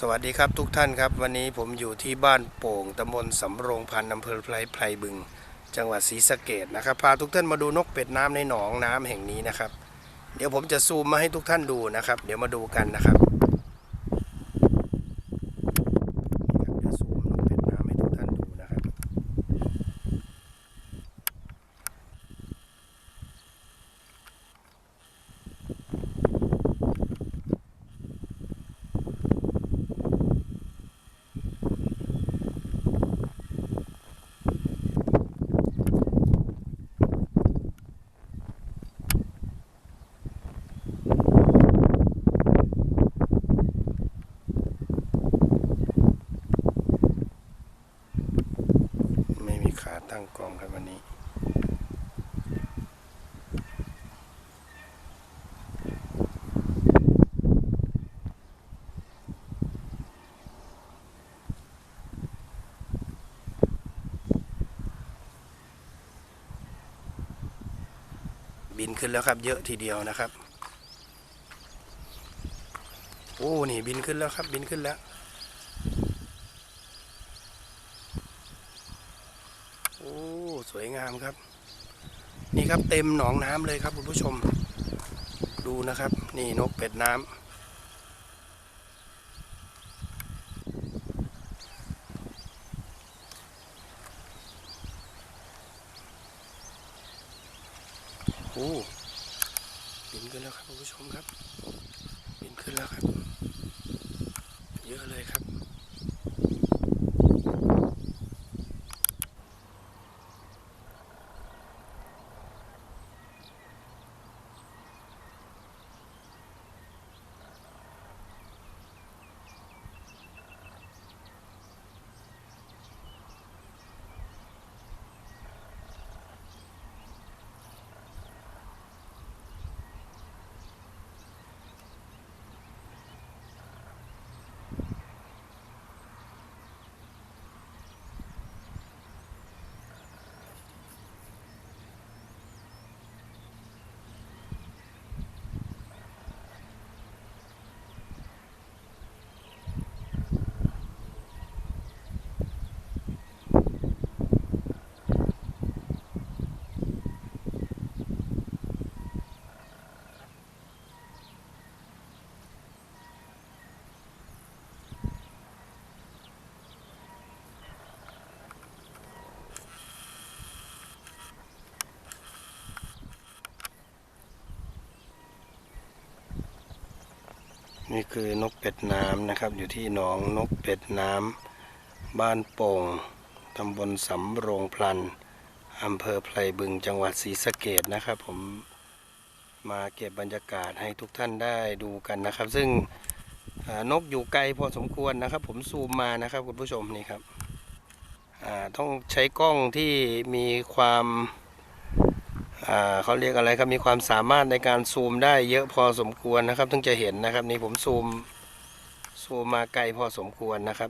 สวัสดีครับทุกท่านครับ วันนี้ผมอยู่ที่บ้านโป่งตำบลสำโรงพันธ์อำเภอไพรไพรบึง จังหวัดศรีสะเกดนะครับ พาทุกท่านมาดูนกเป็ดน้ำในหนองน้ำแห่งนี้นะครับ เดี๋ยวผมจะซูมมาให้ทุกท่านดูนะครับ เดี๋ยวมาดูกันนะครับเดี๋ยวซูมนกเป็ดน้ำให้ทุกท่านดูนะครับ ไม่มีขาตั้ งกล้องครับวันนี้ บินขึ้นแล้วครับ เยอะทีเดียวนะครับ โอ้ นี่บินขึ้นแล้วครับ บินขึ้นแล้ว โอ้ ส วยงามครับ นี่ครับเต็มหนองน้ำเลยครับคุณผู้ชม ดูนะครับ นี่นกเป็ดน้ำโอ้บินขึ้นแล้วครับคุณผู้ชมครับบินขึ้นแล้วครับ เยอะเลยครับ นี่คือนกเป็ดน้ำนะครับ อยู่ที่หนองนกเป็ดน้ำบ้านโป่งตำบลสำโรงพลันอำเภอไพรบึงจังหวัดศรีสะเกดนะครับ ผมมาเก็บบรรยากาศให้ทุกท่านได้ดูกันนะครับ ซึ่งนกอยู่ไกลพอสมควรนะครับ ผมซูมมานะครับคุณผู้ชมนี่ครับต้องใช้กล้องที่มีความ เขาเรียกอะไรครับมีความสามารถในการซูมได้เยอะพอสมควรนะครับถึงจะเห็นนะครับนี่ผมซูมซูมมาไกลพอสมควรนะครับ